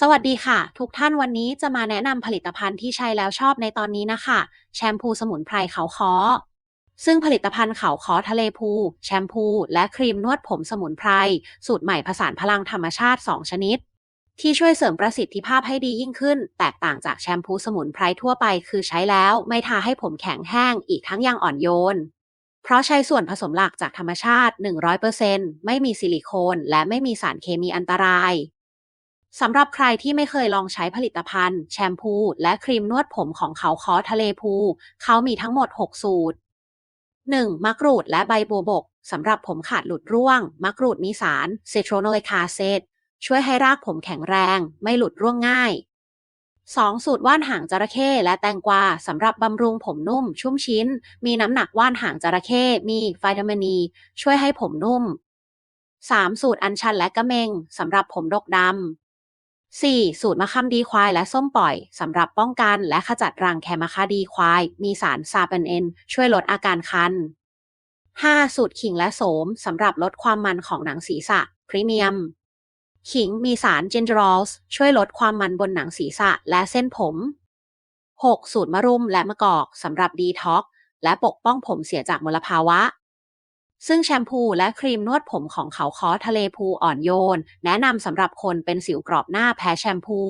สวัสดีค่ะ ทุกท่านวันนี้จะมาแนะนำผลิตภัณฑ์ที่ใช้แล้วชอบในตอนนี้นะคะ แชมพูสมุนไพรเขาคอซึ่งผลิตภัณฑ์เขาคอทะเลพู แชมพู และครีมนวดผมสมุนไพร สูตรใหม่ผสานพลังธรรมชาติ 2 ชนิด ที่ช่วยเสริมประสิทธิภาพให้ดียิ่งขึ้น แตกต่างจากแชมพูสมุนไพรทั่วไป คือใช้แล้วไม่ทาให้ผมแข็งแห้งอีกทั้งยังอ่อนโยน เพราะใช้ส่วนผสมหลักจากธรรมชาติ 100%ไม่มีซิลิโคน และไม่มีสารเคมีอันตราย สำหรับใครที่ไม่เคยลองใช้ผลิตภัณฑ์ แชมพู และครีมนวดผมของเขาคอทะเลพู เขามีทั้งหมด 6 สูตร 1. มะกรูดและใบบัวบกสำหรับผมขาดหลุดร่วง มะกรูดมีสารเซโทรโนเลคาเซตช่วยให้รากผมแข็งแรง ไม่หลุดร่วงง่าย 2. สูตรว่านหางจระเข้และแตงกวาสำหรับบำรุงผมนุ่ม ชุ่มชิ้น มีน้ำหนักว่านหางจระเข้มีวิตามินี ช่วยให้ผมนุ่ม 3. สูตรอัญชันและกระเมงสำหรับผมดกดำ 4. สูตรมะขามดีควายและส้มปล่อยสำหรับป้องกันและขจัดรังแคมะคาดีควาย มีสารซาเปนเอนช่วยลดอาการคัน 5. สูตรขิงและโสมสำหรับลดความมันของหนังศีรษะ พรีเมียม ขิงมีสารจินเจอรอลส์ช่วยลดความมันบนหนังศีรษะและเส้นผม 6. สูตรมะรุมและมะกอกสำหรับดีท็อกและปกป้องผมเสียจากมลภาวะ ซึ่งแชมพูและครีมนวดผมของเขาคอทะเลพูอ่อนโยน แนะนำสำหรับคนเป็นสิวกรอบหน้าแพ้แชมพู